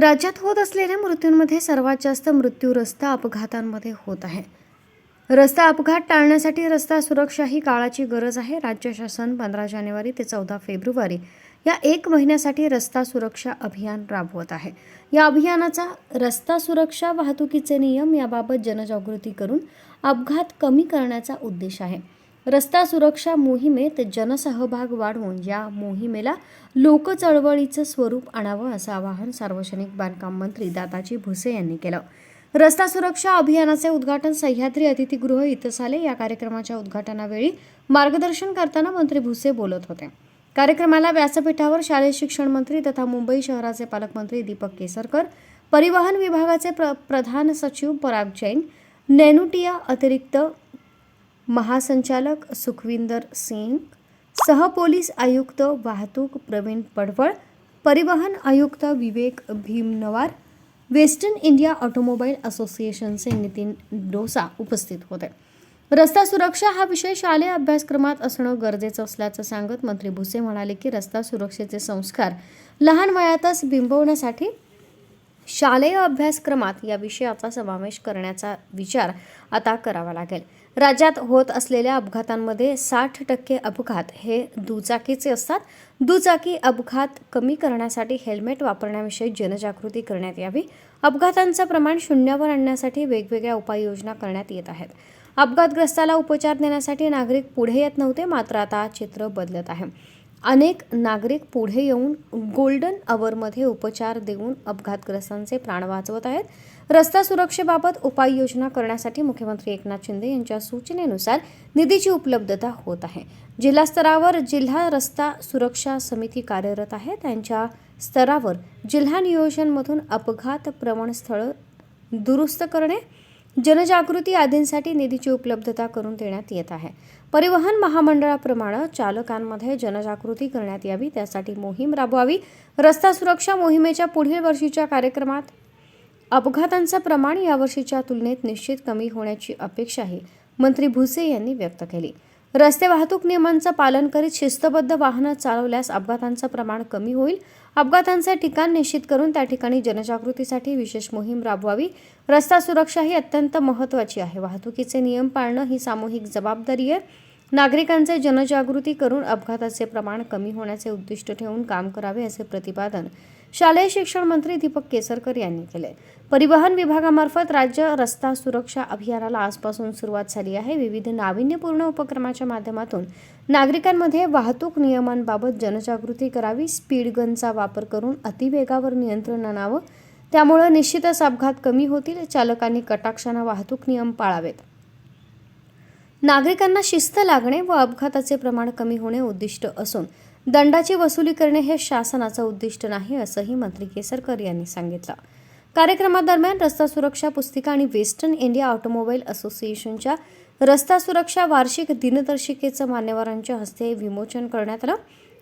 राज्यात होत असलेल्या मृत्यूंमध्ये सर्वात जास्त मृत्यू रस्ता अपघातांमध्ये होत आहे. रस्ता अपघात टाळण्यासाठी रस्ता सुरक्षा ही काळाची गरज आहे. राज्य शासन पंधरा जानेवारी ते चौदा फेब्रुवारी या एक महिन्यासाठी रस्ता सुरक्षा अभियान राबवत आहे. या अभियानाचा रस्ता सुरक्षा वाहतुकीचे नियम याबाबत जनजागृती करून अपघात कमी करण्याचा उद्देश आहे. रस्ता सुरक्षा मोहिमेत जनसहभाग वाढवून या मोहिमेला लोकचळवळीचं स्वरूप आणावं असं आवाहन सार्वजनिक बांधकाम मंत्री दादाजी भुसे यांनी केलं. रस्ता सुरक्षा अभियानाचे उद्घाटन सह्याद्री अतिथीगृह इथं झाले या कार्यक्रमाच्या उद्घाटनावेळी मार्गदर्शन करताना मंत्री भुसे बोलत होते. कार्यक्रमाला व्यासपीठावर शालेय शिक्षण मंत्री तथा मुंबई शहराचे पालकमंत्री दीपक केसरकर परिवहन विभागाचे प्र प्रधान सचिव पराग जैन नेनुटिया अतिरिक्त महासंचालक सुखविंदर सिंग सहपोलीस आयुक्त वाहतूक प्रवीण पडवळ परिवहन आयुक्त Vivek Bhimanwar western India automobile असोसिएशनचे नितीन डोसा उपस्थित होते. रस्ता सुरक्षा हा विषय शालेय अभ्यासक्रमात असणं गरजेचं असल्याचं सांगत मंत्री भुसे म्हणाले की रस्ता सुरक्षेचे संस्कार लहान वयातच बिंबवण्यासाठी शालेय अभ्यासक्रमात या विषयाचा समावेश करण्याचा विचार आता करावा लागेल. राज्यात होत असलेल्या अपघातांमध्ये साठ टक्के अपघात हे दुचाकीचे असतात. दुचाकी अपघात कमी करण्यासाठी हेल्मेट वापरण्याविषयी जनजागृती करण्यात यावी. अपघातांचं प्रमाण शून्यावर आणण्यासाठी वेगवेगळ्या उपाययोजना करण्यात येत आहेत. अपघातग्रस्ताला उपचार देण्यासाठी नागरिक पुढे येत नव्हते मात्र आता चित्र बदलत आहे. अनेक नागरिक पुढे येऊन गोल्डन आवरमध्ये उपचार देऊन अपघातग्रस्तांचे प्राण वाचवत आहेत. रस्ता सुरक्षेबाबत उपाययोजना करण्यासाठी मुख्यमंत्री एकनाथ शिंदे यांच्या सूचनेनुसार निधीची उपलब्धता होत आहे. जिल्हा स्तरावर जिल्हा रस्ता सुरक्षा समिती कार्यरत आहे. त्यांच्या स्तरावर जिल्हा नियोजनमधून अपघात प्रवण स्थळं दुरुस्त करणे जनजागृती आदींसाठी निधीची उपलब्धता करून देण्यात येत आहे. परिवहन महामंडळाप्रमाणे चालकांमध्ये जनजागृती करण्यात यावी त्यासाठी मोहीम राबवावी. रस्ता सुरक्षा मोहिमेच्या पुढील वर्षीच्या कार्यक्रमात अपघातांचं प्रमाण यावर्षीच्या तुलनेत निश्चित कमी होण्याची अपेक्षाही मंत्री भुसे यांनी व्यक्त केली. रस्ते वाहतूक नियमांचं पालन करीत शिस्तबद्ध वाहनं चालवल्यास अपघातांचं प्रमाण कमी होईल. अपघातांचे ठिकाण निश्चित करून त्या ठिकाणी जनजागृतीसाठी विशेष मोहीम राबवावी. रस्ता सुरक्षा ही अत्यंत महत्त्वाची आहे. वाहतुकीचे नियम पाळणं ही सामूहिक जबाबदारी आहे. नागरिकांचे जनजागृती करून अपघाताचे प्रमाण कमी होण्याचे उद्दिष्ट ठेवून काम करावे असे प्रतिपादन शालेय शिक्षण मंत्री दीपक केसरकर यांनी केले परिवहन विभागामार्फत राज्य रस्ता सुरक्षा अभियानाला आजपासून सुरुवात झाली आहे. विविध नाविन्यपूर्ण उपक्रमाच्या माध्यमातून नागरिकांमध्ये वाहतूक नियमांबाबत जनजागृती करावी स्पीड गनचा वापर करून अतिवेगावर नियंत्रण आणावं त्यामुळे निश्चितच अपघात कमी होतील चालकांनी कटाक्षानं वाहतूक नियम पाळावेत. नागरिकांना शिस्त लागणे व अपघाताचे प्रमाण कमी होणे उद्दिष्ट असून दंडाची वसुली करणे हे शासनाचं उद्दिष्ट नाही असंही मंत्री केसरकर यांनी सांगितलं. कार्यक्रमादरम्यान रस्ता सुरक्षा पुस्तिका आणि वेस्टर्न इंडिया ऑटोमोबाईल असोसिएशनच्या रस्ता सुरक्षा वार्षिक दिनदर्शिकेचं मान्यवरांच्या हस्ते विमोचन करण्यात आलं.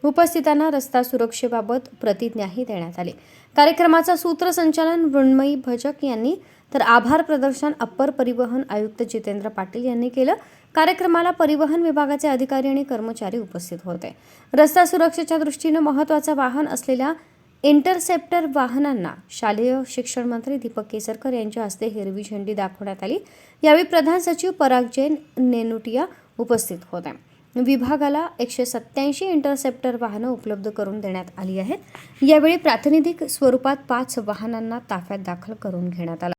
उपस्थितांना रस्ता सुरक्षेबाबत प्रतिज्ञाही देण्यात आली. कार्यक्रमाचं सूत्रसंचालन मृण्मयी भजक यांनी तर आभार प्रदर्शन अप्पर परिवहन आयुक्त जितेंद्र पाटील यांनी केलं. कार्यक्रमाला परिवहन विभागाचे अधिकारी आणि कर्मचारी उपस्थित होते. रस्ता सुरक्षेच्या दृष्टीनं महत्वाचं वाहन असलेल्या इंटरसेप्टर वाहनांना शालेय शिक्षण मंत्री दीपक केसरकर यांच्या हस्ते हिरवी झेंडी दाखवण्यात आली. यावेळी प्रधान सचिव पराग जैन नेनुटिया उपस्थित होते. विभागाला एकशे सत्याऐंशी इंटरसेप्टर वाहनं उपलब्ध करून देण्यात आली आहेत. यावेळी प्रातिनिधिक स्वरूपात पाच वाहनांना ताफ्यात दाखल करून घेण्यात आला.